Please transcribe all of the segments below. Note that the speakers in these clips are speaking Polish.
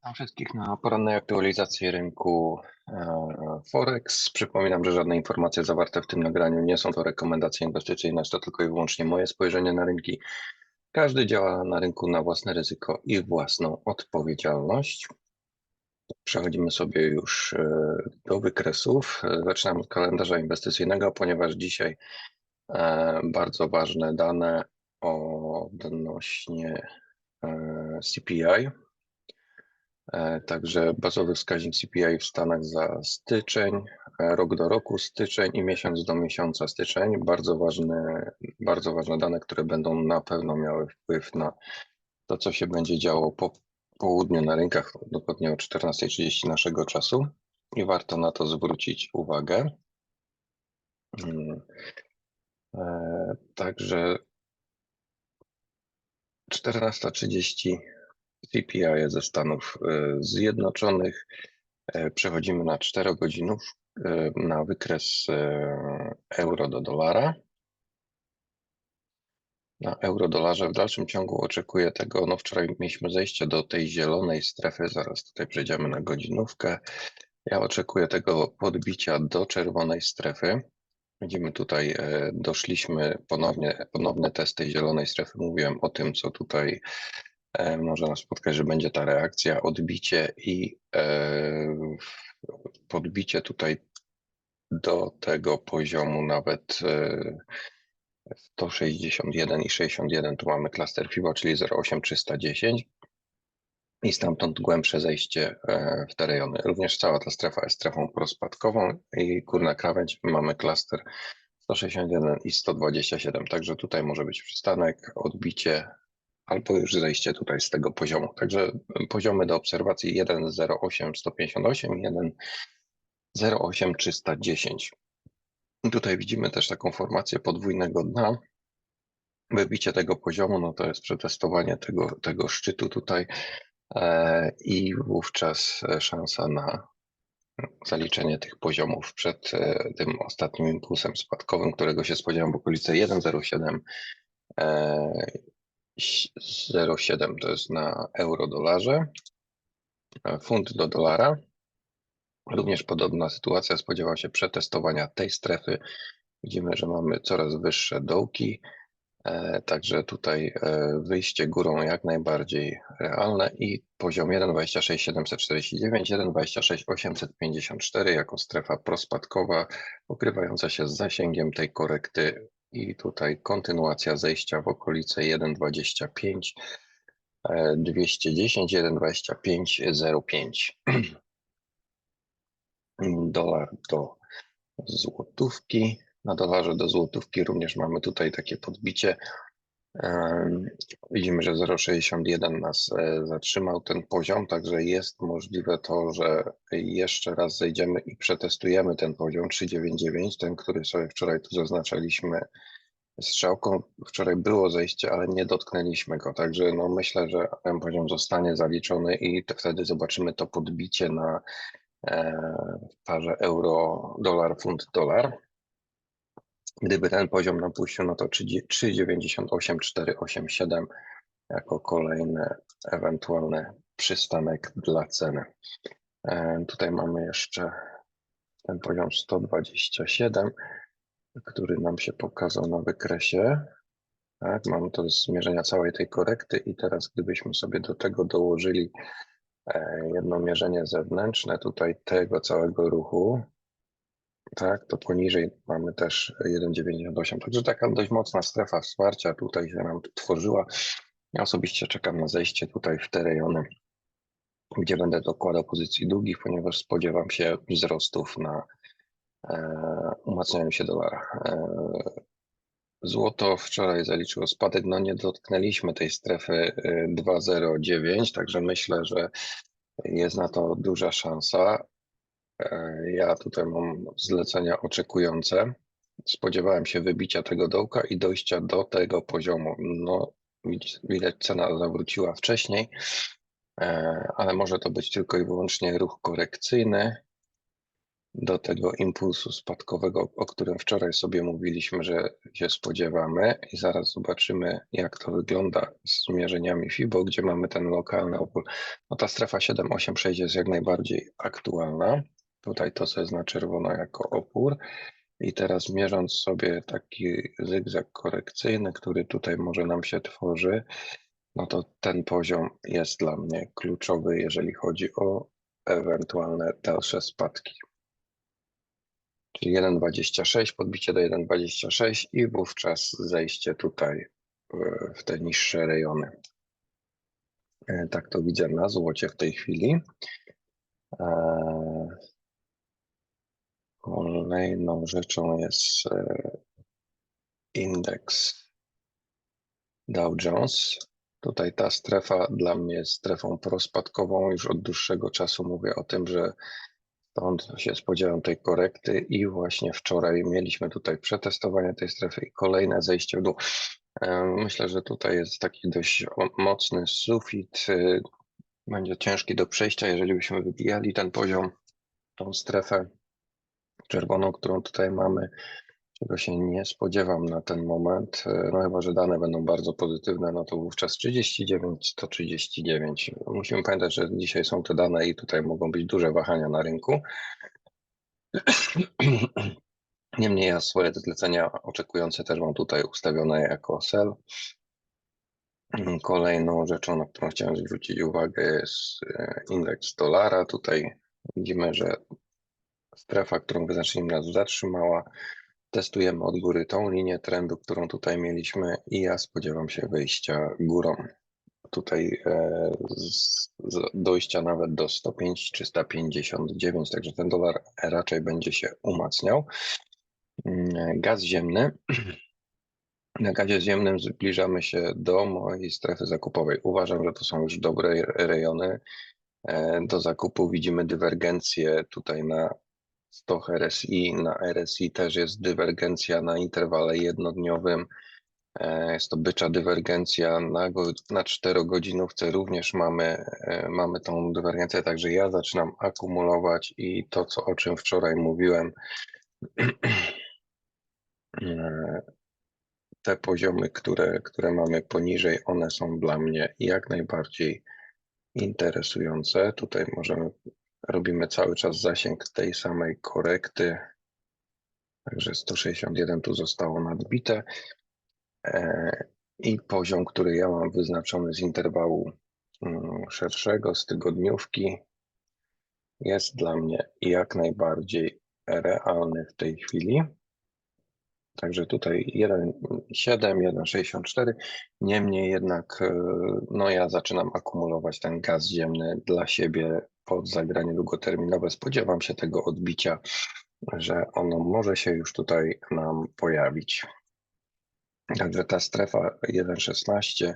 Witam wszystkich na porannej aktualizacji rynku e, Forex. Przypominam, że żadne informacje zawarte w tym nagraniu nie są to rekomendacje inwestycyjne, to tylko i wyłącznie moje spojrzenie na rynki. Każdy działa na rynku na własne ryzyko i własną odpowiedzialność. Przechodzimy sobie już e, do wykresów. E, zaczynam od kalendarza inwestycyjnego, ponieważ dzisiaj bardzo ważne dane odnośnie CPI, E, także bazowy wskaźnik CPI w Stanach za styczeń, e, rok do roku styczeń i miesiąc do miesiąca styczeń. Bardzo ważne, bardzo ważne dane, które będą na pewno miały wpływ na to, co się będzie działo po południu na rynkach, dokładnie o 14.30 naszego czasu i warto na to zwrócić uwagę. Hmm. E, także 14.30 CPI ze Stanów e, Zjednoczonych. E, przechodzimy na 4 godzinów e, na wykres euro do dolara. Na euro-dolarze w dalszym ciągu oczekuję tego, no wczoraj mieliśmy zejście do tej zielonej strefy, zaraz tutaj przejdziemy na godzinówkę. Ja oczekuję tego podbicia do czerwonej strefy. Widzimy tutaj, doszliśmy ponownie, ponowny test tej zielonej strefy. Mówiłem o tym, co tutaj może nas spotkać, że będzie ta reakcja, odbicie i e, podbicie tutaj do tego poziomu nawet 161 e, i 61, tu mamy klaster FIBA, czyli 08310 i stamtąd głębsze zejście w te rejony. Również cała ta strefa jest strefą prospadkową i górna krawędź mamy klaster 161 i 127, także tutaj może być przystanek, odbicie albo już zejście tutaj z tego poziomu. Także poziomy do obserwacji 1.08 158 i 1.08 310. Tutaj widzimy też taką formację podwójnego dna. Wybicie tego poziomu, no to jest przetestowanie tego, tego szczytu tutaj e, i wówczas szansa na zaliczenie tych poziomów przed e, tym ostatnim impulsem spadkowym, którego się spodziewam w okolicy 1,07 0,7 to jest na euro-dolarze, funt do dolara. Również podobna sytuacja, spodziewał się przetestowania tej strefy. Widzimy, że mamy coraz wyższe dołki, e, także tutaj e, wyjście górą jak najbardziej realne i poziom 1,26749, 1,26854 jako strefa prospadkowa, pokrywająca się z zasięgiem tej korekty i tutaj kontynuacja zejścia w okolice 1,25, 210, 1,25,05. Dolar do złotówki. Na dolarze do złotówki również mamy tutaj takie podbicie. Widzimy, że 0,61 nas e, zatrzymał ten poziom, także jest możliwe to, że jeszcze raz zejdziemy i przetestujemy ten poziom 3,99, ten, który sobie wczoraj tu zaznaczaliśmy strzałką. Wczoraj było zejście, ale nie dotknęliśmy go, także no myślę, że ten poziom zostanie zaliczony i wtedy zobaczymy to podbicie na e, parze euro, dolar, funt, dolar. Gdyby ten poziom napuścił, no to 3,98,487 jako kolejny ewentualny przystanek dla ceny. E, tutaj mamy jeszcze ten poziom 127, który nam się pokazał na wykresie. Tak, mamy to zmierzenia całej tej korekty i teraz gdybyśmy sobie do tego dołożyli e, jedno mierzenie zewnętrzne tutaj tego całego ruchu, tak, to poniżej mamy też 1,98. Także taka dość mocna strefa wsparcia tutaj się nam tworzyła. Ja osobiście czekam na zejście tutaj w te rejony, gdzie będę dokładał pozycji długich, ponieważ spodziewam się wzrostów na e, umacnianiu się dolara. E, złoto wczoraj zaliczyło spadek, no nie dotknęliśmy tej strefy 2,09, e, także myślę, że jest na to duża szansa. E, ja tutaj mam zlecenia oczekujące. Spodziewałem się wybicia tego dołka i dojścia do tego poziomu. No, widać, cena zawróciła wcześniej, e, ale może to być tylko i wyłącznie ruch korekcyjny. do tego impulsu spadkowego, o którym wczoraj sobie mówiliśmy, że się spodziewamy i zaraz zobaczymy, jak to wygląda z mierzeniami FIBO, gdzie mamy ten lokalny opór. No ta strefa 786 jest jak najbardziej aktualna. Tutaj to, co jest na czerwono jako opór. I teraz mierząc sobie taki zygzak korekcyjny, który tutaj może nam się tworzy, no to ten poziom jest dla mnie kluczowy, jeżeli chodzi o ewentualne dalsze spadki. Czyli 1,26, podbicie do 1,26 i wówczas zejście tutaj w- te niższe rejony. E, Tak to widzę na złocie w tej chwili. Kolejną rzeczą jest e, indeks Dow Jones. Tutaj ta strefa dla mnie jest strefą prospadkową. Już od dłuższego czasu mówię o tym, że stąd się spodziewam tej korekty i właśnie wczoraj mieliśmy tutaj przetestowanie tej strefy i kolejne zejście w dół. E, Myślę, że tutaj jest taki dość mocny sufit. e, Będzie ciężki do przejścia, jeżeli byśmy wybijali ten poziom, tą strefę czerwoną, którą tutaj mamy, czego się nie spodziewam na ten moment. E, No chyba, że dane będą bardzo pozytywne, no to wówczas 39 to 39. Musimy pamiętać, że dzisiaj są te dane i tutaj mogą być duże wahania na rynku. Niemniej ja swoje zlecenia oczekujące też mam tutaj ustawione jako sell. Kolejną rzeczą, na którą chciałem zwrócić uwagę jest e, indeks dolara. Tutaj widzimy, że strefa, którą wyznaczyliśmy nas zatrzymała. Testujemy od góry tą linię trendu, którą tutaj mieliśmy i ja spodziewam się wyjścia górą. Tutaj e, z dojścia nawet do 105 czy 159, także ten dolar raczej będzie się umacniał. Mm, Gaz ziemny. Na gazie ziemnym zbliżamy się do mojej strefy zakupowej. Uważam, że to są już dobre rejony e, do zakupu. Widzimy dywergencję tutaj na stoch RSI. Na RSI też jest dywergencja na interwale jednodniowym. E, Jest to bycza dywergencja na, na czterogodzinówce również mamy, e, mamy tą dywergencję, także ja zaczynam akumulować i to, co, o czym wczoraj mówiłem, e, te poziomy, które, które mamy poniżej, one są dla mnie jak najbardziej interesujące. Tutaj możemy, robimy cały czas zasięg tej samej korekty, także 161 tu zostało nadbite. E, I poziom, który ja mam wyznaczony z interwału mm, szerszego, z tygodniówki, jest dla mnie jak najbardziej realny w tej chwili. Także tutaj 1,7, 1,64. Niemniej jednak, e, no ja zaczynam akumulować ten gaz ziemny dla siebie pod zagranie długoterminowe. Spodziewam się tego odbicia, że ono może się już tutaj nam pojawić. Także ta strefa 1,16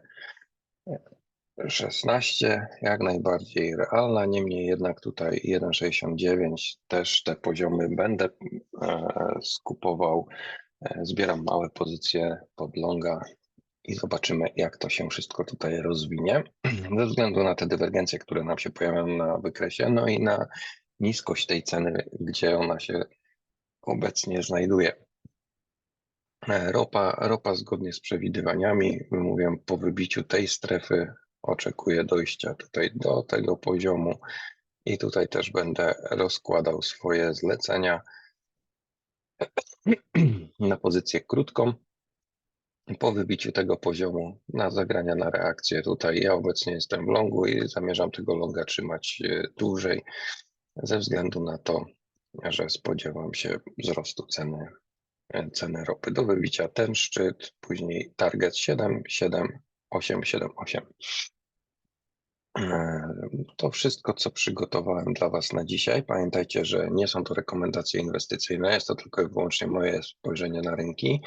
16 jak najbardziej realna, niemniej jednak tutaj 1,69 też te poziomy będę e, skupował. E, Zbieram małe pozycje pod longa i zobaczymy, jak to się wszystko tutaj rozwinie. Ze względu na te dywergencje, które nam się pojawiają na wykresie, no i na niskość tej ceny, gdzie ona się obecnie znajduje. E, Ropa, ropa zgodnie z przewidywaniami, mówię, po wybiciu tej strefy oczekuję dojścia tutaj do tego poziomu i tutaj też będę rozkładał swoje zlecenia na pozycję krótką. Po wybiciu tego poziomu na zagrania na reakcję tutaj ja obecnie jestem w longu i zamierzam tego longa trzymać e, dłużej ze względu na to, że spodziewam się wzrostu ceny e, ceny ropy do wybicia ten szczyt, później target 7, 7, 8, 7, 8. E, To wszystko, co przygotowałem dla Was na dzisiaj. Pamiętajcie, że nie są to rekomendacje inwestycyjne, jest to tylko i wyłącznie moje spojrzenie na rynki.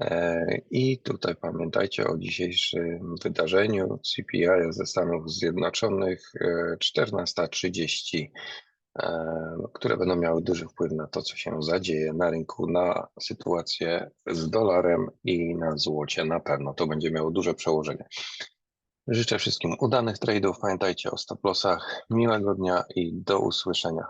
E, I tutaj pamiętajcie o dzisiejszym wydarzeniu CPI ze Stanów Zjednoczonych e, 14.30 e, które będą miały duży wpływ na to, co się zadzieje na rynku, na sytuację z dolarem i na złocie. Na pewno to będzie miało duże przełożenie. Życzę wszystkim udanych tradeów. Pamiętajcie o stop lossach. Miłego dnia i do usłyszenia.